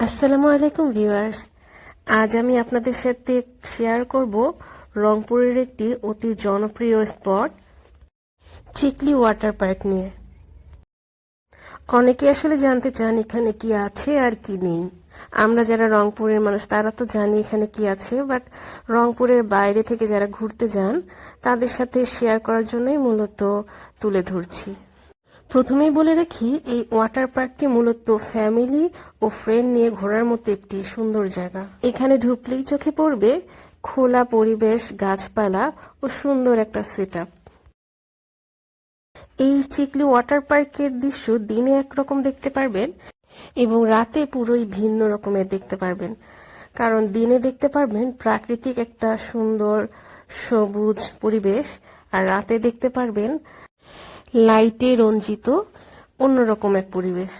আসসালামু আলাইকুম ভিউয়ার্স। আজ আমি আপনাদের সাথে শেয়ার করব রংপুরের একটি অতি জনপ্রিয় স্পট, চিকলি ওয়াটার পার্ক নিয়ে। অনেকে আসলে জানতে চান এখানে কি আছে আর কি নেই। আমরা যারা রংপুরের মানুষ, তারা তো জানি এখানে কি আছে বাট রংপুরের বাইরে থেকে যারা ঘুরতে যান, তাদের সাথে শেয়ার করার জন্যই মূলত তুলে ধরছি। প্রথমেই বলে রাখি, এই ওয়াটার পার্কটি মূলত ফ্যামিলি ও ফ্রেন্ড নিয়ে ঘোরার মতো একটি সুন্দর জায়গা। এখানে ঢুকলেই চোখে পড়বে খোলা পরিবেশ, গাছপালা ও সুন্দর একটা সেট এই চিকলি ওয়াটার পার্কের দৃশ্য দিনে একরকম দেখতে পারবেন এবং রাতে পুরোই ভিন্ন রকমের দেখতে পারবেন। কারণ দিনে দেখতে পারবেন প্রাকৃতিক একটা সুন্দর সবুজ পরিবেশ আর রাতে দেখতে পারবেন লাইটে রঞ্জিত, অন্যরকম এক পরিবেশ।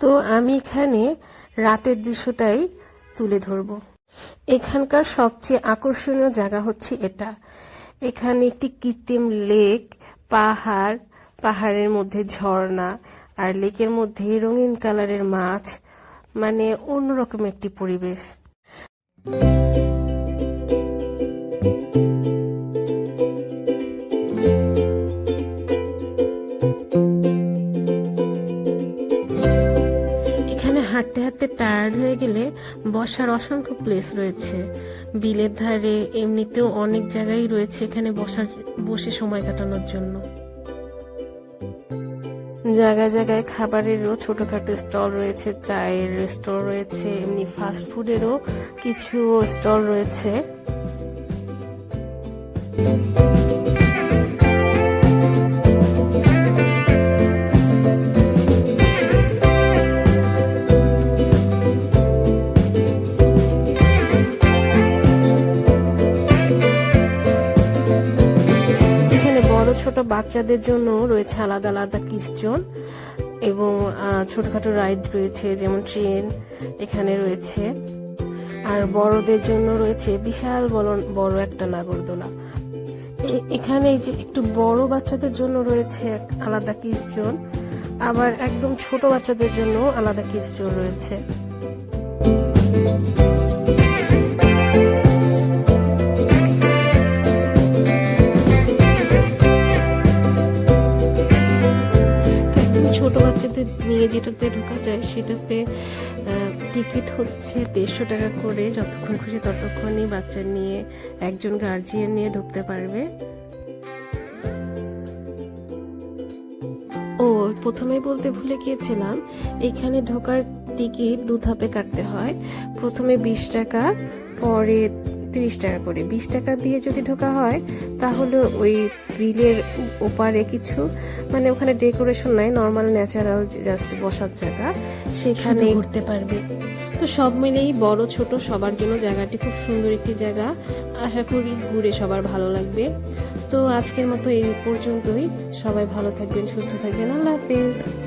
তো আমি এখানে রাতের দৃশ্যটাই তুলে ধরব। এখানকার সবচেয়ে আকর্ষণীয় জায়গা হচ্ছে এটা। এখানে একটি কৃত্রিম লেক, পাহাড়, পাহাড়ের মধ্যে ঝর্ণা, আর লেকের মধ্যে রঙিন কালারের মাছ মানে অন্যরকম একটি পরিবেশ। হাঁটতে হাঁটতে টায়ার্ড হয়ে গেলে বসার অসংখ্য প্লেস রয়েছে। বিলের ধারে এমনিতেও অনেক জায়গায় রয়েছে এখানে বসার, বসে সময় কাটানোর জন্য। জায়গায় জায়গায় খাবারেরও ছোটখাটো স্টল রয়েছে, চায়ের স্টল রয়েছে, এমনি ফাস্ট ফুডেরও কিছু স্টল রয়েছে। বাচ্চাদের জন্য রয়েছে আলাদা আলাদা কিসজন এবং ছোটখাটো রাইড রয়েছে, যেমন ট্রেন এখানে রয়েছে। আর বড়দের জন্য রয়েছে বিশাল বড় বড় একটা নাগরদোলা। এখানে এই যে একটু বড় বাচ্চাদের জন্য রয়েছে আলাদা কিসজন, আবার একদম ছোট বাচ্চাদের জন্য আলাদা কিসজন রয়েছে। বাচ্চাদের নিয়ে যেটাতে ঢোকা যায়, সেটাতে টিকিট হচ্ছে দেড়শো টাকা করে। যতক্ষণ খুশি ততক্ষণই বাচ্চা নিয়ে একজন গার্জিয়ান নিয়ে ঢুকতে পারবে। ও প্রথমে বলতে ভুলে গিয়েছিলাম, এখানে ঢোকার টিকিট দু ধাপে কাটতে হয়। প্রথমে বিশ টাকা, পরে তিরিশ টাকা করে। বিশ টাকা দিয়ে যদি ঢোকা হয়, তাহলে ওই গ্রিলের ওপারে কিছু মানে ওখানে ডেকোরেশন নাই, নর্মাল ন্যাচারাল জাস্ট বসার জায়গা। সেখানে ঘুরতে পারবে। তো সব মিলেই বড়, ছোট, সবার জন্য জায়গাটি খুব সুন্দর একটি জায়গা। আশা করি ঘুরে সবার ভালো লাগবে। তো আজকের মতো এই পর্যন্তই। সবাই ভালো থাকবেন, সুস্থ থাকবেন। আল্লাহ হাফেজ।